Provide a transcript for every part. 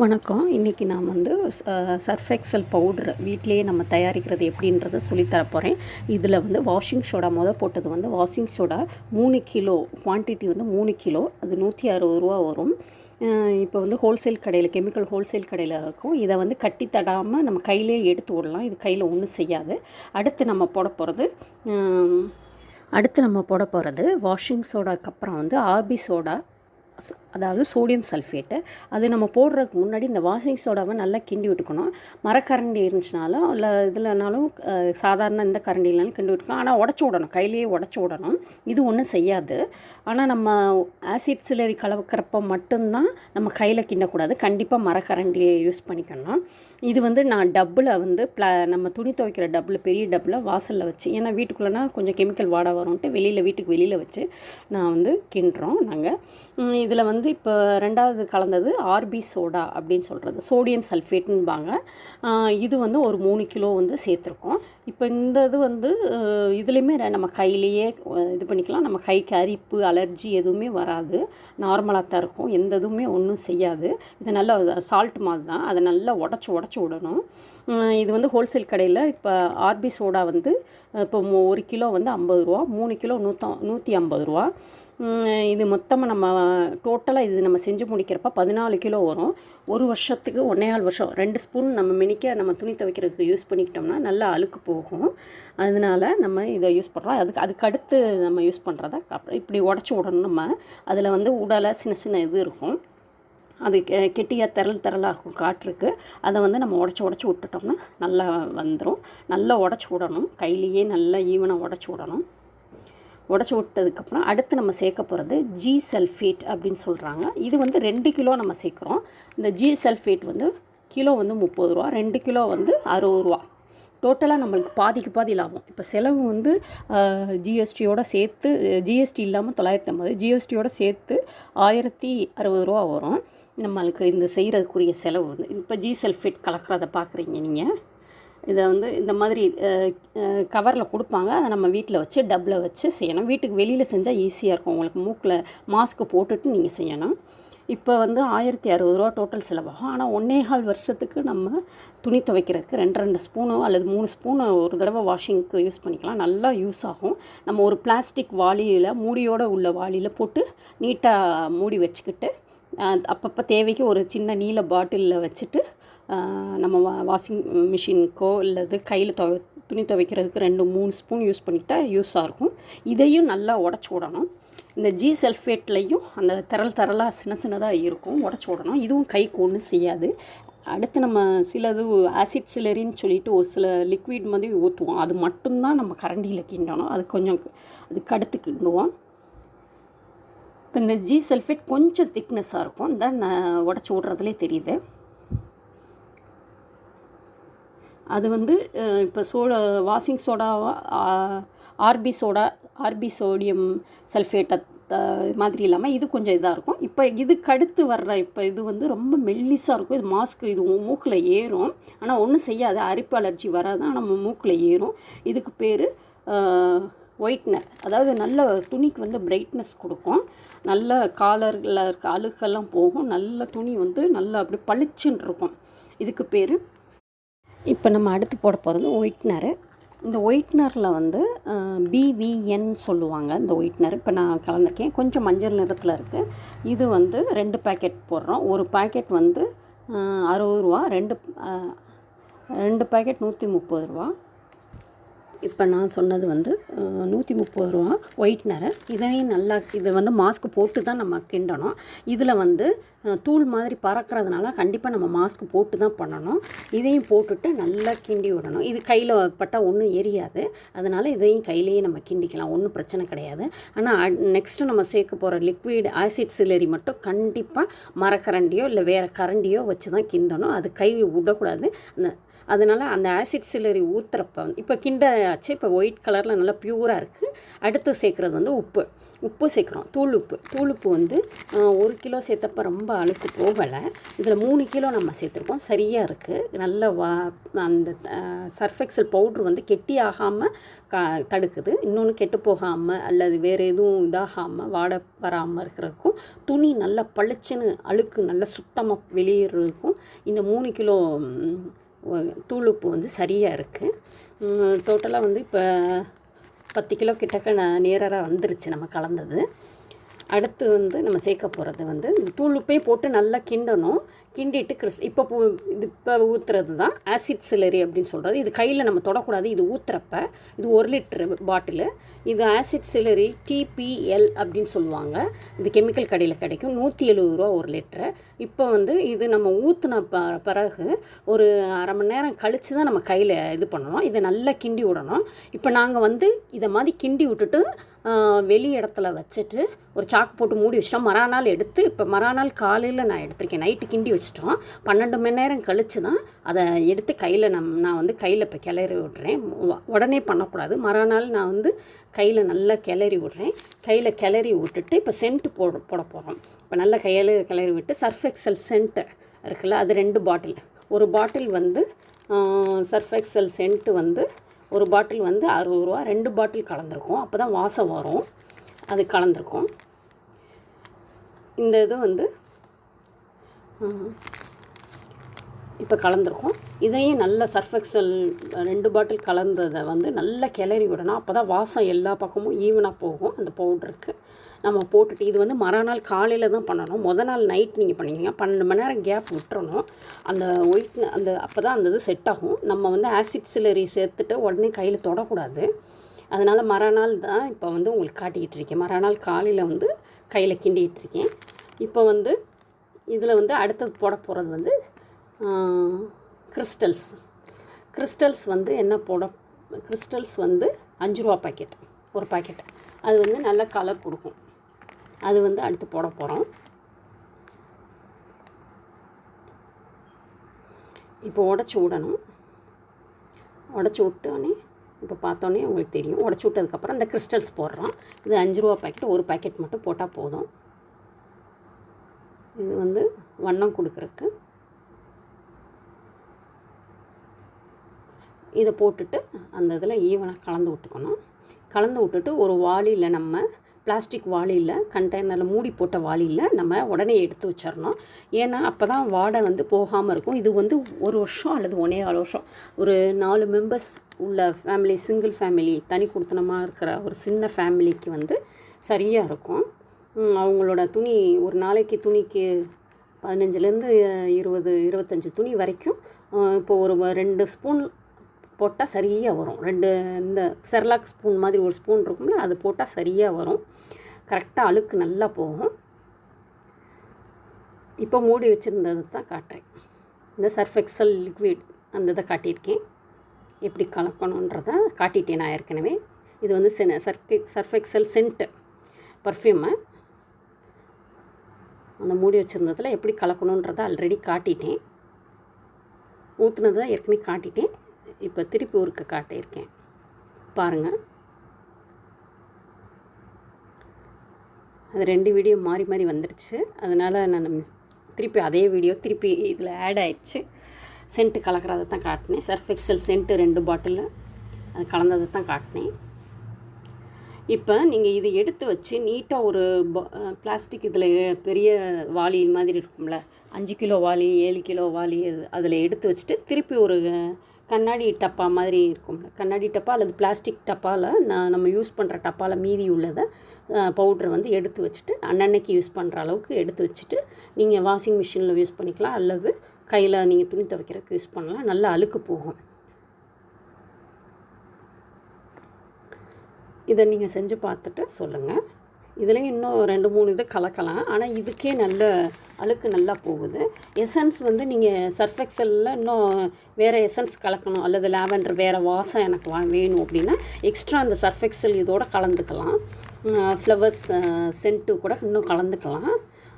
வணக்கம். இன்றைக்கி நான் வந்து சர்ஃப் எக்ஸல் வீட்டிலேயே நம்ம தயாரிக்கிறது எப்படின்றத சொல்லித்தரப்போகிறேன் இதில் வந்து வாஷிங் சோடா மொதல் போட்டது வந்து வாஷிங் சோடா மூணு கிலோ குவான்டிட்டி வந்து மூணு கிலோ அது நூற்றி அறுபது ரூபா வரும். இப்போ வந்து ஹோல்சேல் கடையில் கெமிக்கல் ஹோல்சேல் கடையில் இருக்கும். இதை வந்து கட்டி தடாமல் நம்ம கையிலே எடுத்து விடலாம். இது கையில் ஒன்றும் செய்யாது. அடுத்து நம்ம போட போகிறது அடுத்து நம்ம போட போகிறது வாஷிங் சோடாக்கு அப்புறம் வந்து ஆர்பி சோடா அதாவது சோடியம் சல்ஃபேட்டு அது நம்ம போடுறதுக்கு முன்னாடி இந்த வாஷிங் சோடாவை நல்லா கிண்டி விட்டுக்கணும். மரக்கரண்டி இருந்துச்சுனாலும் இல்லை இதுலனாலும் சாதாரண இந்த கரண்டினாலும் கிண்டி விட்டுக்கணும். ஆனால் உடச்சி விடணும். கையிலேயே உடச்சி விடணும். இது ஒன்றும் செய்யாது. ஆனால் நம்ம ஆசிட் சிலரி கலக்கிறப்ப மட்டும்தான் நம்ம கையில் கிண்டக்கூடாது. கண்டிப்பாக மரக்கரண்டியை யூஸ் பண்ணிக்கணும் இது வந்து நான் டப்பில் வந்து ப்ள நம்ம துணி துவைக்கிற டப்பில் பெரிய டப்பில் வாசலில் வச்சு ஏன்னா வீட்டுக்குள்ளேனா கொஞ்சம் கெமிக்கல் வாடை வரும்ன்ட்டு வெளியில் வீட்டுக்கு வெளியில் வச்சு நான் வந்து கிண்டுறோம் நாங்கள் இதில் வந்து இப்போ ரெண்டாவது கலந்தது ஆர்பி சோடா அப்படின்னு சொல்கிறது. சோடியம் சல்ஃபேட்டுன்பாங்க. இது வந்து ஒரு மூணு கிலோ வந்து சேர்த்துருக்கோம். இப்போ இந்த இது வந்து இதுலேயுமே நம்ம கையிலேயே இது பண்ணிக்கலாம். நம்ம கைக்கு அரிப்பு அலர்ஜி எதுவுமே வராது. நார்மலாக தான் இருக்கும். எந்த இதுவுமே ஒன்றும் செய்யாது. இது நல்லா சால்ட் மாதிரி தான். அதை நல்லா உடச்சி உடச்சி விடணும். இது வந்து ஹோல்சேல் கடையில் இப்போ ஆர்பி சோடா வந்து இப்போ ஒரு கிலோ வந்து ஐம்பது ரூபா மூணு கிலோ நூற்ற நூற்றி ஐம்பது ரூபா. இது மொத்தமாக நம்ம டோட்டலாக இது நம்ம செஞ்சு முடிக்கிறப்ப பதினாலு கிலோ வரும். ஒரு வருஷத்துக்கு ஒன்றையால் வருஷம். ரெண்டு ஸ்பூன் நம்ம மினிக்க நம்ம துணி துவைக்கிறதுக்கு யூஸ் பண்ணிக்கிட்டோம்னா நல்லா அழுக்கு போகும். அதனால நம்ம இதை யூஸ் பண்ணுறோம் அதுக்கு அதுக்கு அடுத்து நம்ம யூஸ் பண்ணுறத இப்படி உடச்சி விடணும் நம்ம. அதில் வந்து உடலை சின்ன சின்ன இது இருக்கும். அது கெ- கெட்டியாக திரள் திரளாக இருக்கும் காற்றுக்கு. அதை வந்து நம்ம உடச்சி உடச்சி விட்டுட்டோம்னா நல்லா வந்துடும் நல்லா உடச்சி விடணும். கையிலேயே நல்லா ஈவனாக உடச்சி விடணும். உடச்சி விட்டதுக்கப்புறம் அடுத்து நம்ம சேர்க்க போகிறது ஜி சல்ஃபேட் அப்படின்னு சொல்கிறாங்க இது வந்து ரெண்டு கிலோ நம்ம சேர்க்குறோம். இந்த ஜி சல்ஃபேட் வந்து கிலோ வந்து முப்பது ரூபா ரெண்டு கிலோ வந்து அறுபது ரூபா. டோட்டலாக நம்மளுக்கு பாதிக்கு பாதி லாபம். இப்போ செலவு வந்து ஜிஎஸ்டியோட சேர்த்து ஜிஎஸ்டி இல்லாமல் தொள்ளாயிரத்தி ஐம்பது ஜிஎஸ்டியோட சேர்த்து ஆயிரத்தி அறுபது ரூபா வரும். நம்மளுக்கு இந்த செய்கிறதுக்குரிய செலவு வந்து இப்போ ஜி சல்ஃபேட் கலக்கிறத பார்க்குறீங்க நீங்கள் இதை வந்து இந்த மாதிரி கவரில் கொடுப்பாங்க. அதை நம்ம வீட்டில் வச்சு டப்பில் வச்சு செய்யணும். வீட்டுக்கு வெளியில் செஞ்சால் ஈஸியாக இருக்கும். உங்களுக்கு மூக்கில் மாஸ்க்கு போட்டுட்டு நீங்கள் செய்யணும். இப்போ வந்து ஆயிரத்தி அறுபது ரூபா டோட்டல் செலவாகும். ஆனால் ஒன்னேகால் வருஷத்துக்கு நம்ம துணி துவைக்கிறதுக்கு ரெண்டு ரெண்டு ஸ்பூனோ அல்லது மூணு ஸ்பூனு ஒரு தடவை வாஷிங்க்கு யூஸ் பண்ணிக்கலாம். நல்லா யூஸ் ஆகும். நம்ம ஒரு பிளாஸ்டிக் வாளியில் மூடியோடு உள்ள வாளியில் போட்டு நீட்டாக மூடி வச்சுக்கிட்டு அப்பப்போ தேவைக்கு ஒரு சின்ன நீல பாட்டிலில் வச்சுட்டு நம்ம வா வாஷிங் மிஷினுக்கோ இல்லது கையில் துவை துணி துவைக்கிறதுக்கு ரெண்டு மூணு ஸ்பூன் யூஸ் பண்ணிட்டா யூஸாக இருக்கும். இதையும் நல்லா உடச்சி விடணும். இந்த ஜி சல்ஃபேட்லேயும் அந்த திரள் திரளாக சின்ன சின்னதாக இருக்கும் உடச்சி விடணும். இதுவும் கைக்கு ஒன்றும் செய்யாது. அடுத்து நம்ம சிலது ஆசிட் சிலரின்னு சொல்லிட்டு ஒரு சில லிக்விட் மாதிரி ஊற்றுவோம் அது மட்டும்தான் நம்ம கரண்டியில் கிண்டணும். அது கொஞ்சம் அதுக்கு அடுத்து கிண்டுவோம். இப்போ இந்த ஜி சல்ஃபேட் கொஞ்சம் திக்னஸாக இருக்கும். இந்த நான் உடச்சி விட்றதுலே தெரியுது. அது வந்து இப்போ சோடா வாஷிங் சோடாவாக ஆர்பி சோடா ஆர்பி சோடியம் சல்ஃபேட்டை மாதிரி இல்லாமல் இது கொஞ்சம் இதாக இருக்கும். இப்போ இதுக்கு அடுத்து வர்ற இப்போ இது வந்து ரொம்ப மெல்லிஸாக இருக்கும். இது மாஸ்க்கு இது மூக்கில் ஏறும். ஆனால் ஒன்றும் செய்யாது. அரிப்பு அலர்ஜி வராது. ஆனால் நம்ம மூக்கில் ஏறும். இதுக்கு பேர் ஒயிட்னர். அதாவது நல்ல துணிக்கு வந்து பிரைட்னஸ் கொடுக்கும். நல்ல காலரில் இருக்க அழுக்கெல்லாம் போகும். நல்ல துணி வந்து நல்லா அப்படி பளிச்சுன்னு இருக்கும். இதுக்கு பேர் இப்போ நம்ம அடுத்து போட போகிறது ஒயிட்னரு. இந்த ஒயிட்னரில் வந்து பிவிஎன் சொல்லுவாங்க இந்த ஒயிட்னர். இப்போ நான் கலந்துருக்கேன். கொஞ்சம் மஞ்சள் நிறத்தில் இருக்குது இது வந்து ரெண்டு பேக்கெட் போடுறோம். ஒரு பேக்கெட் வந்து அறுபது ரூபா ரெண்டு ரெண்டு பேக்கெட் நூற்றி முப்பது ரூபா. இப்போ நான் சொன்னது வந்து நூற்றி முப்பது ரூபா ஒயிட்னரை இதையும் நல்லா இது வந்து மாஸ்க் போட்டு தான் நம்ம கிண்டணும். இதில் வந்து தூள் மாதிரி பறக்கிறதுனால கண்டிப்பாக நம்ம மாஸ்க் போட்டு தான் பண்ணணும். இதையும் போட்டுட்டு நல்லா கிண்டி விடணும். இது கையில் பட்டால் ஒன்றும் எரியாது. அதனால் இதையும் கையிலேயே நம்ம கிண்டிக்கலாம். ஒன்றும் பிரச்சனை கிடையாது. ஆனால் நெக்ஸ்ட்டு நம்ம சேர்க்க போகிற லிக்விட் ஆசிட் சிலரி மட்டும் கண்டிப்பாக மரக்கரண்டியோ இல்லை வேறு கரண்டியோ வச்சு தான் கிண்டணும். அது கை விடக்கூடாது. அந்த அதனால் அந்த ஆசிட் சில்லரி ஊற்றுறப்ப இப்போ இப்போ கிண்டாச்சு இப்போ ஒயிட் கலரில் நல்லா ப்யூராக இருக்குது அடுத்து சேர்க்குறது வந்து உப்பு. உப்பு சேர்க்குறோம். தூள் உப்பு. தூள் உப்பு வந்து ஒரு கிலோ சேர்த்தப்ப ரொம்ப அழுக்கு போகலை. இதில் மூணு கிலோ நம்ம சேர்த்துருக்கோம். சரியாக இருக்குது நல்ல வா அந்த சர்ஃபெக்சல் பவுட்ரு வந்து கெட்டி ஆகாமல் க தடுக்குது. இன்னொன்று கெட்டு போகாமல் அல்லது வேறு எதுவும் இதாகாமல் வாட வராமல் இருக்கிறதுக்கும் துணி நல்லா பளிச்சுன்னு அழுக்கு நல்லா சுத்தமாக வெளியேறதுக்கும் இந்த மூணு கிலோ தூள் உப்பு வந்து சரியாக இருக்குது டோட்டலாக வந்து இப்போ பத்து கிலோ கிட்டக்க நான் நேராக வந்துருச்சு நம்ம கலந்தது. அடுத்து வந்து நம்ம சேர்க்க போகிறது வந்து இந்த தூள் உப்பையும் போட்டு நல்லா கிண்டணும். கிண்டிட்டு கிறிஸ் இப்போ பூ இது இப்போ ஊற்றுறது தான் ஆசிட் சிலரி அப்படின்னு சொல்கிறது இது கையில் நம்ம தொடக்கூடாது. இது ஊற்றுறப்ப இது ஒரு லிட்டரு பாட்டிலு. இது ஆசிட் சிலரி டிபிஎல் அப்படின்னு சொல்லுவாங்க. இது கெமிக்கல் கடையில் கிடைக்கும். நூற்றி எழுபது ரூபா ஒரு லிட்டரு. இப்போ வந்து இது நம்ம ஊற்றுன ப பிறகு ஒரு அரை மணி நேரம் கழித்து தான் நம்ம கையில் இது பண்ணணும். இதை நல்லா கிண்டி விடணும். இப்போ நாங்கள் வந்து இதை மாதிரி கிண்டி விட்டுட்டு வெளி இடத்துல வச்சுட்டு ஒரு சாக்கு போட்டு மூடி வச்சிட்டோம். மறுநாள் எடுத்து இப்போ மறுநாள் காலையில் நான் எடுத்திருக்கேன். நைட்டு கிண்டி வச்சிட்டோம். பன்னெண்டு மணி நேரம் கழித்து தான் அதை எடுத்து கையில் நம் நான் வந்து கையில் இப்போ கிளறி விட்றேன். உடனே பண்ணக்கூடாது. மறுநாள் நான் வந்து கையில் நல்லா கிளறி விட்றேன். கையில் கிளறி விட்டுட்டு இப்போ சென்ட் போட போட போகிறோம் இப்போ நல்லா கையில் கிளறி விட்டு சர்ஃப் எக்ஸல் சென்ட்டு இருக்குல்ல அது ரெண்டு பாட்டில் ஒரு பாட்டில் வந்து சர்ஃப் எக்ஸல் சென்ட்டு வந்து ஒரு பாட்டில் வந்து அறுபது ரூபா ரெண்டு பாட்டில் கலந்துருக்கும். அப்போ தான் வாசம் வரும். அது கலந்துருக்கும். இந்த இது வந்து இப்போ கலந்துருக்கும். இதையும் நல்ல சர்ஃபெக்சல் ரெண்டு பாட்டில் கலந்ததை வந்து நல்லா கிளறி விடணும். அப்போ தான் வாசம் எல்லா பக்கமும் ஈவனாக போகும். அந்த பவுடருக்கு நம்ம போட்டுட்டு இது வந்து மறுநாள் காலையில் தான் பண்ணணும். மொதல் நாள் நைட் நீங்கள் பண்ணிக்கிங்க. பன்னெண்டு மணி நேரம் கேப் விட்டுறணும். அந்த ஒயிட் அந்த அப்போ தான் அந்த இது செட் ஆகும். நம்ம வந்து ஆசிட் சிலரி சேர்த்துட்டு உடனே கையில் தொடக்கூடாது. அதனால் மறுநாள் தான் இப்போ வந்து உங்களுக்கு காட்டிக்கிட்டு இருக்கேன். மறுநாள் காலையில் வந்து கையில் கிண்டிகிட்டு இருக்கேன். இப்போ வந்து இதில் வந்து அடுத்தது போட போகிறது வந்து கிறிஸ்டல்ஸ் கிறிஸ்டல்ஸ் வந்து என்ன போட கிறிஸ்டல்ஸ் வந்து அஞ்சு ரூபா பாக்கெட் ஒரு பாக்கெட் அது வந்து நல்ல கலர் கொடுக்கும். அது வந்து அடுத்து போட போகிறோம் இப்போ உடச்சி விடணும். உடச்சி விட்டோன்னே இப்போ பார்த்தோன்னே உங்களுக்கு தெரியும். உடச்சி விட்டதுக்கப்புறம் இந்த கிறிஸ்டல்ஸ் போடுறோம். இது அஞ்சு ரூபா பாக்கெட் ஒரு பாக்கெட் மட்டும் போட்டால் போதும். இது வந்து வண்ணம் கொடுக்குறக்கு இதை போட்டுட்டு அந்த இதில் ஈவனாக கலந்து விட்டுக்கணும். கலந்து விட்டுட்டு ஒரு வாளியில் நம்ம பிளாஸ்டிக் வாளியில் கண்டெய்னரில் மூடி போட்ட வாளியில் நம்ம உடனே எடுத்து வச்சிடணும். ஏன்னா அப்போ தான் வாடை வந்து போகாமல் இருக்கும். இது வந்து ஒரு வருஷம் அல்லது ஒன்றே ஆறு வருஷம். ஒரு நாலு மெம்பர்ஸ் உள்ள ஃபேமிலி சிங்கிள் ஃபேமிலி தனி கொடுத்தனமாக இருக்கிற ஒரு சின்ன ஃபேமிலிக்கு வந்து சரியாக இருக்கும். அவங்களோட துணி ஒரு நாளைக்கு துணிக்கு பதினஞ்சுலேருந்து இருபது இருபத்தஞ்சி துணி வரைக்கும் இப்போ ஒரு ரெண்டு ஸ்பூன் போட்டால் சரியாக வரும். ரெண்டு இந்த செர்லாக் ஸ்பூன் மாதிரி ஒரு ஸ்பூன் இருக்கும்ல அது போட்டால் சரியாக வரும். கரெக்டாக அழுக்கு நல்லா போகும். இப்போ மூடி வச்சுருந்தது தான் காட்டுறேன். இந்த சர்ஃப் எக்ஸல் லிக்விட் அந்த இதை காட்டியிருக்கேன். எப்படி கலக்கணுன்றதை காட்டிட்டேன் நான் ஏற்கனவே. இது வந்து சென சர்ஃபெ சர்ஃப் எக்ஸல் சென்ட்டு பர்ஃப்யூமு. அந்த மூடி வச்சுருந்ததில் எப்படி கலக்கணுன்றதை ஆல்ரெடி காட்டிட்டேன். ஊற்றுனதை ஏற்கனவே காட்டிட்டேன். இப்போ திருப்பி ஒருக்க காட்டியிருக்கேன். பாருங்கள் அது ரெண்டு வீடியோ மாறி மாறி வந்துருச்சு. அதனால் நான் மிஸ் திருப்பி அதே வீடியோ திருப்பி இதில் ஆட் ஆயிடுச்சு. சென்ட்டு கலக்கிறத தான் காட்டினேன். சர்ஃப் எக்ஸல் சென்ட்டு ரெண்டு பாட்டில் அது கலந்ததை தான் காட்டினேன். இப்போ நீங்கள் இது எடுத்து வச்சு நீட்டாக ஒரு பிளாஸ்டிக் இதில் பெரிய வாளி மாதிரி இருக்கும்ல. அஞ்சு கிலோ வாளி ஏழு கிலோ வாளி அதில் எடுத்து வச்சுட்டு திருப்பி ஒரு கண்ணாடி டப்பா மாதிரி இருக்கும்ல. கண்ணாடி டப்பா அல்லது பிளாஸ்டிக் டப்பாவில் நான் நம்ம யூஸ் பண்ணுற டப்பாவில் மீதி உள்ளதை பவுட்ரை வந்து எடுத்து வச்சுட்டு அன்னன்னைக்கு யூஸ் பண்ணுற அளவுக்கு எடுத்து வச்சுட்டு நீங்கள் வாஷிங் மிஷினில் யூஸ் பண்ணிக்கலாம். அல்லது கையில் நீங்கள் துணி துவைக்கிறதுக்கு யூஸ் பண்ணலாம். நல்லா அழுக்கு போகும். இதை நீங்கள் செஞ்சு பார்த்துட்டு சொல்லுங்கள் இதுலேயும் இன்னும் ரெண்டு மூணு இது கலக்கலாம். ஆனால் இதுக்கே நல்ல அழுக்கு நல்லா போகுது. எசன்ஸ் வந்து நீங்கள் சர்ஃபெக்சலில் இன்னும் வேறு எசன்ஸ் கலக்கணும். அல்லது லாவெண்டர் வேறு வாசம் எனக்கு வா வேணும் அப்படின்னா எக்ஸ்ட்ரா அந்த சர்ஃபெக்சல் இதோட கலந்துக்கலாம். ஃப்ளவர்ஸ் சென்ட்டு கூட இன்னும் கலந்துக்கலாம்.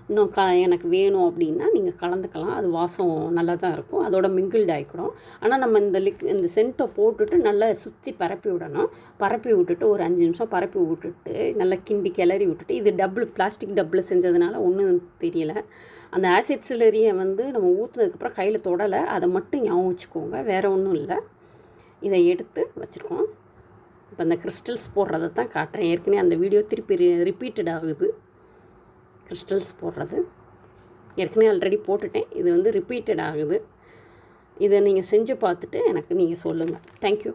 இன்னும் க எனக்கு வேணும் அப்படின்னா நீங்கள் கலந்துக்கலாம். அது வாசம் நல்லா தான் இருக்கும். அதோட மிங்கிள்ட் ஆகிக்கிறோம் ஆனால் நம்ம இந்த லிக் இந்த சென்ட்டை போட்டுட்டு நல்லா சுற்றி பரப்பி விடணும். பரப்பி விட்டுட்டு ஒரு அஞ்சு நிமிஷம் பரப்பி விட்டுட்டு நல்லா கிண்டி கிளறி விட்டுட்டு இது டபுள் பிளாஸ்டிக் டப்பில் செஞ்சதுனால ஒன்றும் தெரியல. அந்த ஆசிட் சிலரியை வந்து நம்ம ஊற்றுனதுக்கப்புறம் கையில் தொடலை. அதை மட்டும் ஞாபகம் வச்சுக்கோங்க. வேறு ஒன்றும் இல்லை. இதை எடுத்து வச்சுருக்கோம். இப்போ அந்த கிறிஸ்டல்ஸ் போடுறதை தான் காட்டுறேன். ஏற்கனவே அந்த வீடியோ திருப்பி ரிப்பீட்டட் ஆகுது. கிறிஸ்டல்ஸ் போடுறது. ஏற்கனவே ஆல்ரெடி போட்டுட்டேன். இது வந்து ரிப்பீட்டட் ஆகுது. இதை நீங்கள் செஞ்சு பார்த்துட்டு எனக்கு நீங்கள் சொல்லுங்கள் தேங்க்யூ